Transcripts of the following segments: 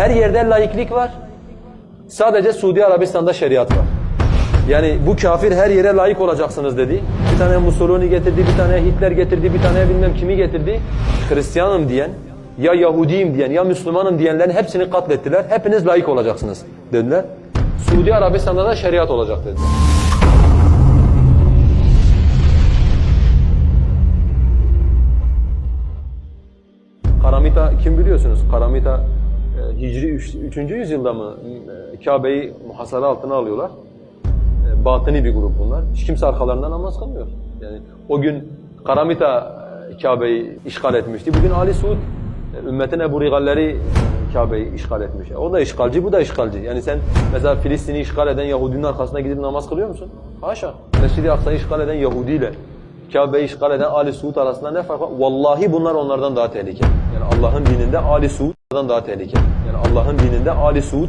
Her yerde laiklik var. Sadece Suudi Arabistan'da şeriat var. Yani bu kafir her yere layık olacaksınız dedi. Bir tane Mussolini getirdi, bir tane Hitler getirdi, bir tane bilmem kimi getirdi. Hristiyanım diyen, ya Yahudiyim diyen, ya Müslümanım diyenlerin hepsini katlettiler. Hepiniz layık olacaksınız dediler. Suudi Arabistan'da da şeriat olacak dediler. Karamita kim biliyorsunuz? Karamita Hicri 3. yüzyılda mı e, Kabe'yi muhasara altına alıyorlar. E, batıni bir grup bunlar. Hiç kimse arkalarından namaz kılmıyor. Yani o gün Karamita e, Kabe'yi işgal etmişti. Bugün Ali Suud e, ümmetin Ebu Rigalleri e, Kabe'yi işgal etmiş. E, O da işgalci, bu da işgalci. Yani sen mesela Filistin'i işgal eden Yahudinin arkasına gidip namaz kılıyor musun? Haşa. Mescid-i Aksa'yı işgal eden Yahudi ile Kabe'yi işgal eden Ali Suud arasında ne fark var? Vallahi bunlar onlardan daha tehlikeli. Yani Allah'ın dininde Ali Suud bunlardan daha tehlikeli. Yani Allah'ın dininde Ali Suud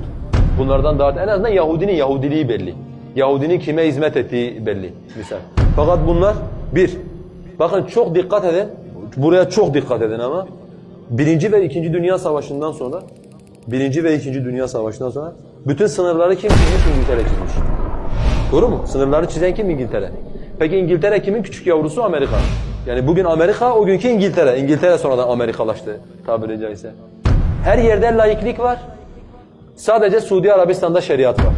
bunlardan daha en azından Yahudinin Yahudiliği belli. Yahudinin kime hizmet ettiği belli misal. Fakat bunlar bir, bakın çok dikkat edin, buraya çok dikkat edin ama Birinci ve İkinci Dünya Savaşı'ndan sonra Birinci ve İkinci Dünya Savaşı'ndan sonra bütün sınırları kim çizmiş? İngiltere çizmiş. Doğru mu? Sınırları çizen kim? İngiltere. Peki İngiltere kimin küçük yavrusu? Amerika. Yani bugün Amerika, o günkü İngiltere. İngiltere sonradan Amerikalaştı tabiri caizse. Her yerde laiklik var. Sadece Suudi Arabistan'da şeriat var.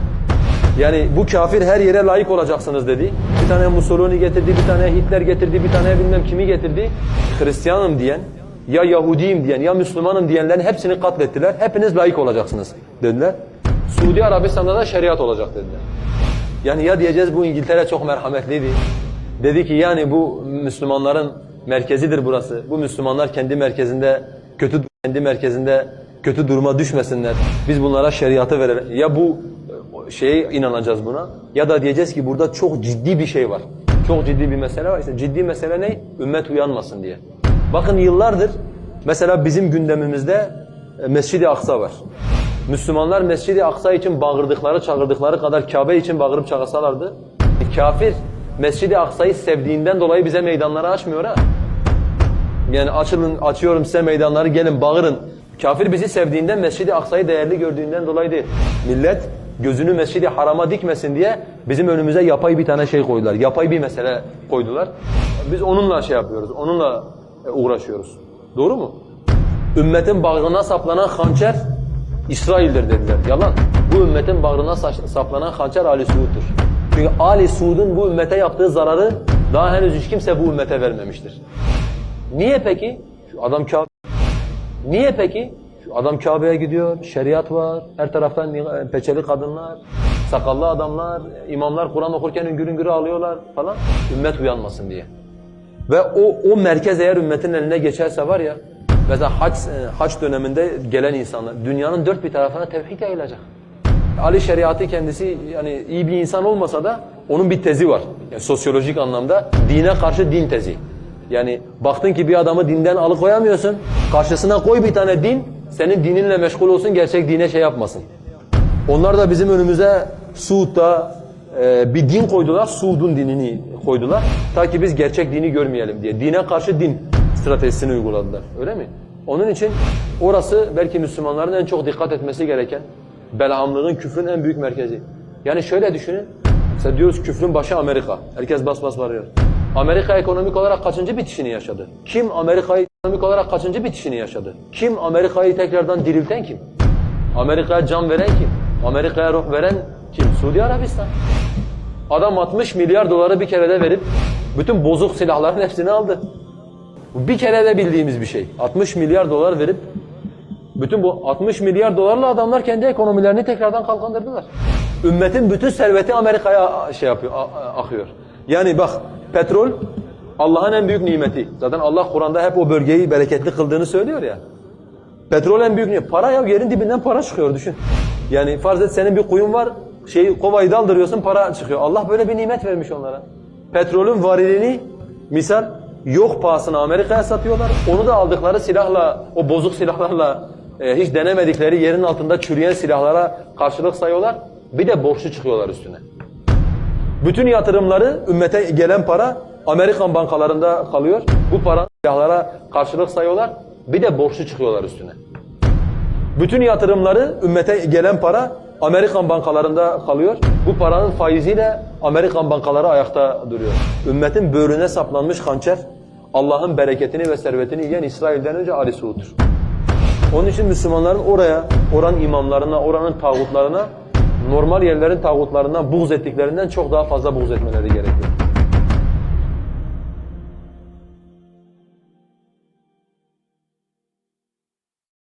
Yani bu kafir her yere layık olacaksınız dedi. Bir tane Mussolini getirdi, bir tane Hitler getirdi, bir tane bilmem kimi getirdi. Hristiyanım diyen, ya Yahudiyim diyen, ya Müslümanım diyenlerin hepsini katlettiler. Hepiniz layık olacaksınız dediler. Suudi Arabistan'da da şeriat olacak dediler. Yani ya diyeceğiz bu İngiltere çok merhametliydi. Dedi ki yani bu Müslümanların merkezidir burası. Bu Müslümanlar kendi merkezinde kötü kendi merkezinde kötü duruma düşmesinler. Biz bunlara şeriatı verelim. Ya bu şeye inanacağız buna ya da diyeceğiz ki burada çok ciddi bir şey var. Çok ciddi bir mesele var. İşte ciddi mesele ne? Ümmet uyanmasın diye. Bakın yıllardır mesela bizim gündemimizde e, Mescid-i Aksa var. Müslümanlar Mescid-i Aksa için bağırdıkları, çağırdıkları kadar Kabe için bağırıp çağırsalardı, kafir Mescid-i Aksa'yı sevdiğinden dolayı bize meydanları açmıyor ha. Yani açılın, açıyorum size meydanları gelin bağırın. Kafir bizi sevdiğinden Mescid-i Aksa'yı değerli gördüğünden dolayı değil. Millet gözünü Mescid-i Haram'a dikmesin diye bizim önümüze yapay bir tane şey koydular. Yapay bir mesele koydular. Biz onunla şey yapıyoruz, onunla e, uğraşıyoruz. Doğru mu? Ümmetin bağrına saplanan hançer İsrail'dir dediler. Yalan. Bu ümmetin bağrına saplanan hançer Ali Suud'dur. Çünkü Ali Suud'un bu ümmete yaptığı zararı daha henüz hiç kimse bu ümmete vermemiştir. Niye peki? Şu adam Kabe. Niye peki? Şu adam Kabe'ye gidiyor, şeriat var, her taraftan ni- peçeli kadınlar, sakallı adamlar, imamlar Kur'an okurken üngür üngür ağlıyorlar falan. Ümmet uyanmasın diye. Ve o, o merkez eğer ümmetin eline geçerse var ya, mesela hac, e, hac döneminde gelen insanlar, dünyanın dört bir tarafına tevhid yayılacak. Ali şeriatı kendisi yani iyi bir insan olmasa da onun bir tezi var. Yani sosyolojik anlamda dine karşı din tezi. Yani baktın ki bir adamı dinden alıkoyamıyorsun, karşısına koy bir tane din, senin dininle meşgul olsun, gerçek dine şey yapmasın. Onlar da bizim önümüze Suud'da e, bir din koydular, Suud'un dinini koydular. Ta ki biz gerçek dini görmeyelim diye. Dine karşı din stratejisini uyguladılar. Öyle mi? Onun için orası belki Müslümanların en çok dikkat etmesi gereken, belhamlığın, küfrün en büyük merkezi. Yani şöyle düşünün, mesela diyoruz küfrün başı Amerika. Herkes bas bas varıyor. Amerika ekonomik olarak kaçıncı bitişini yaşadı? Kim Amerika'yı ekonomik olarak kaçıncı bitişini yaşadı? Kim Amerika'yı tekrardan dirilten kim? Amerika'ya can veren kim? Amerika'ya ruh veren kim? Suudi Arabistan. Adam 60 milyar doları bir kerede verip bütün bozuk silahların hepsini aldı. Bir kerede bildiğimiz bir şey. 60 milyar dolar verip bütün bu 60 milyar dolarla adamlar kendi ekonomilerini tekrardan kalkındırdılar. Ümmetin bütün serveti Amerika'ya şey yapıyor, akıyor. Yani bak petrol Allah'ın en büyük nimeti. Zaten Allah Kur'an'da hep o bölgeyi bereketli kıldığını söylüyor ya. Petrol en büyük nimet. Para ya yerin dibinden para çıkıyor düşün. Yani farz et senin bir kuyun var, şeyi kovayı daldırıyorsun para çıkıyor. Allah böyle bir nimet vermiş onlara. Petrolün varilini misal yok pahasına Amerika'ya satıyorlar. Onu da aldıkları silahla, o bozuk silahlarla e, hiç denemedikleri yerin altında çürüyen silahlara karşılık sayıyorlar. Bir de borçlu çıkıyorlar üstüne. Bütün yatırımları ümmete gelen para Amerikan bankalarında kalıyor. Bu para silahlara karşılık sayıyorlar. Bir de borçlu çıkıyorlar üstüne. Bütün yatırımları, ümmete gelen para Amerikan bankalarında kalıyor. Bu paranın faiziyle Amerikan bankaları ayakta duruyor. Ümmetin böğrüne saplanmış hançer, Allah'ın bereketini ve servetini yiyen İsrail'den önce Ali Suud'dur. Onun için Müslümanların oraya, oranın imamlarına, oranın tağutlarına normal yerlerin tağutlarından buğz ettiklerinden çok daha fazla buğz etmeleri gerekiyor.